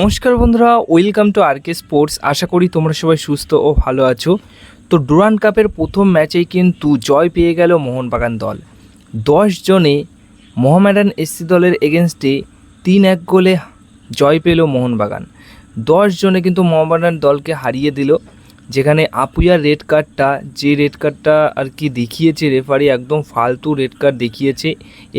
নমস্কার বন্ধুরা welcome to R K sports আশা করি তোমরা সবাই সুস্থ ও ভালো আছো। তো ডুরান কাপের প্রথম ম্যাচেই কিন্তু জয় পেয়ে গেল মোহনবাগান দল। দশ জনে মোহামেডান এসসি দলের এগেনস্টে তিন এক গোলে জয় পেল মোহনবাগান। দশ জনে কিন্তু মোহামেডান দলকে হারিয়ে দিল। যেখানে আপুয়ার রেড কার্ডটা যে রেড কার্ডটা আর কি দেখিয়েছে রেফারি একদম ফালতু রেড কার্ড দেখিয়েছে।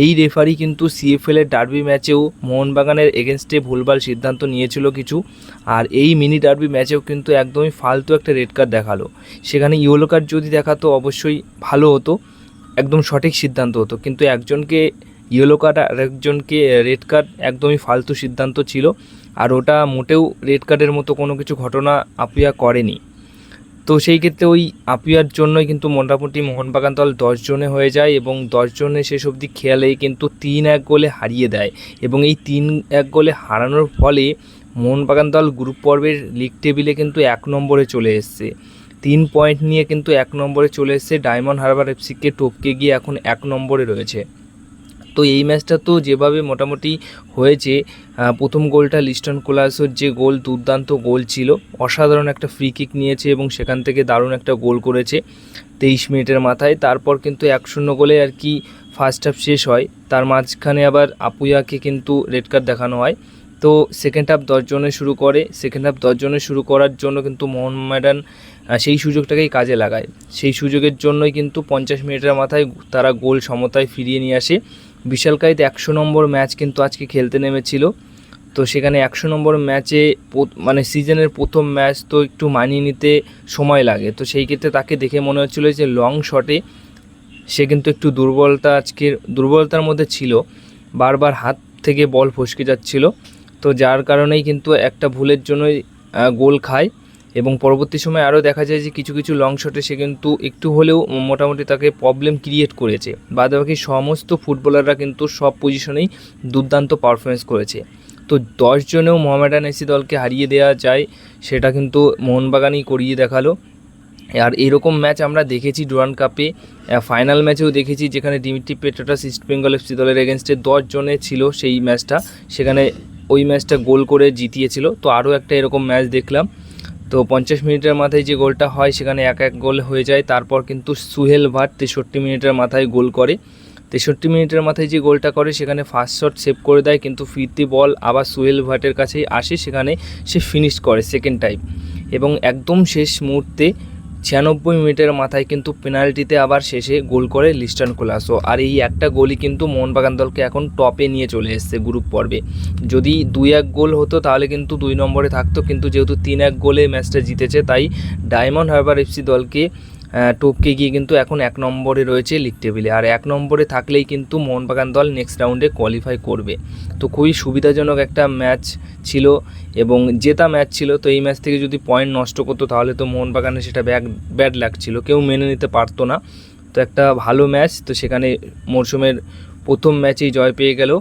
এই রেফারি কিন্তু সিএফএলের ডার্বি ম্যাচেও মোহনবাগানের এগেনস্টে ভুলভাল সিদ্ধান্ত নিয়েছিল কিছু। আর এই মিনি ডার্বি ম্যাচেও কিন্তু একদমই ফালতু একটা রেড কার্ড দেখাল। সেখানে ইয়েলো কার্ড যদি দেখাতো অবশ্যই ভালো হতো, একদম সঠিক সিদ্ধান্ত হতো। কিন্তু একজনকে ইয়েলো কার্ড আর একজনকে রেড কার্ড একদমই ফালতু সিদ্ধান্ত ছিল। আর ওটা মোটেও রেড কার্ডের মতো কোনো কিছু ঘটনা আপুয়া করেনি। তো সেই ক্ষেত্রে ওই আপিয়ার জন্যই কিন্তু মোটামুটি মোহনবাগান দল দশজনে হয়ে যায় এবং দশ জনে শেষ অবধি খেয়ালেই কিন্তু তিন এক গোলে হারিয়ে দেয় এবং এই তিন এক গোলে হারানোর ফলে মোহনবাগান দল গ্রুপ পর্বের লিগ টেবিলে কিন্তু এক নম্বরে চলে এসছে। তিন পয়েন্ট নিয়ে কিন্তু এক নম্বরে চলে এসছে ডায়মন্ড হারবার এফসিকে টপকে গিয়ে এখন এক নম্বরে রয়েছে। তো এই ম্যাচটা তো যেভাবে মোটামুটি হয়েছে প্রথম গোলটা লিস্টন কোলাসোর যে গোল দুর্দান্ত গোল ছিল অসাধারণ একটা ফ্রি কিক নিয়েছে এবং সেখান থেকে দারুণ একটা গোল করেছে তেইশ মিনিটের মাথায়। তারপর কিন্তু এক শূন্য গোলে আর কি ফার্স্ট হাফ শেষ হয় তার মাঝখানে আবার আপুয়াকে কিন্তু রেড কার্ড দেখানো হয়। তো সেকেন্ড হাফ দশজনে শুরু করে সেকেন্ড হাফ দশজনে শুরু করার জন্য কিন্তু মোহামেডান আহ, সেই সুযোগটাকেই কাজে লাগায়। সেই সুযোগের জন্যই কিন্তু পঞ্চাশ মিনিটের মাথায় তারা গোল সমতায় ফিরিয়ে নিয়ে আসে। বিশালকাইতে একশো নম্বর ম্যাচ কিন্তু আজকে খেলতে নেমেছিল। তো সেখানে একশো নম্বর ম্যাচে মানে সিজনের প্রথম ম্যাচ তো একটু মানিয়ে নিতে সময় লাগে। তো সেই ক্ষেত্রে তাকে দেখে মনে হচ্ছিল যে লং শটে সে কিন্তু একটু দুর্বলতা আজকের দুর্বলতার মধ্যে ছিল। বারবার হাত থেকে বল ফসকে যাচ্ছিল। তো যার কারণেই কিন্তু একটা ভুলের জন্যই গোল খায়। এবং পরবর্তী সময় আরও দেখা যায় যে কিছু কিছু লং শটে সে কিন্তু একটু হলেও মোটামুটি তাকে প্রবলেম ক্রিয়েট করেছে। বাদবাকি সমস্ত ফুটবলাররা কিন্তু সব পজিশনেই দুর্দান্ত পারফরমেন্স করেছে। তো দশ জনেও মোহামেডান এসি দলকে হারিয়ে দেওয়া যায়, সেটা কিন্তু মোহনবাগানই করিয়ে দেখাল। আর এরকম ম্যাচ আমরা দেখেছি ডুরান কাপে ফাইনাল ম্যাচেও দেখেছি যেখানে Dimitri Petratos East Bengal FC দলের এগেনস্টে দশ জনে ছিল সেই ম্যাচটা সেখানে ওই ম্যাচটা গোল করে জিতিয়েছিল। তো আরও একটা এরকম ম্যাচ দেখলাম। তো পঞ্চাশ মিনিটের মাথায় যে গোলটা হয়, সেখানে এক এক গোল হয়ে যায়। তারপর কিন্তু সুহেল ভাট তেষট্টি মিনিটের মাথায় গোল করে। তেষট্টি মিনিটের মাথায় যে গোলটা করে, সেখানে ফার্স্ট শট সেভ করে দেয়। কিন্তু ফিরতি বল আবার সুহেল ভাটের কাছেই আসে। সেখানে সে ফিনিশ করে সেকেন্ড টাইম এবং একদম শেষ মুহূর্তে ছিয়ানব্বই মিনিটের মাথায় কিন্তু পেনাল্টিতে আবার শেষে গোল করে লিস্টান কোলাসো। আর এই একটা গোলই কিন্তু মোহনবাগান দলকে এখন টপে নিয়ে চলে এসছে গ্রুপ পর্বে। যদি দুই এক গোল হতো তাহলে কিন্তু দুই নম্বরে থাকতো, কিন্তু যেহেতু তিন এক গোলে ম্যাচটা জিতেছে, তাই ডায়মন্ড হারবার এফসি দলকে টপকে গিয়ে কিন্তু এখন এক নম্বরে রয়েছে লিগ টেবিলে আর এক নম্বরে থাকলেই কিন্তু মোহনবাগান দল নেক্সট রাউন্ডে কোয়ালিফাই করবে। তো খুবই সুবিধাজনক একটা ম্যাচ ছিল এবং জেতা ম্যাচ ছিল, তো এই ম্যাচ থেকে যদি পয়েন্ট নষ্ট করতো তাহলে তো মোহনবাগানে সেটা ব্যাড ব্যাড লাগছিল কেউ মেনে নিতে পারতো না। তো একটা ভালো ম্যাচ তো সেখানে মরশুমের প্রথম ম্যাচেই জয় পেয়ে গেল।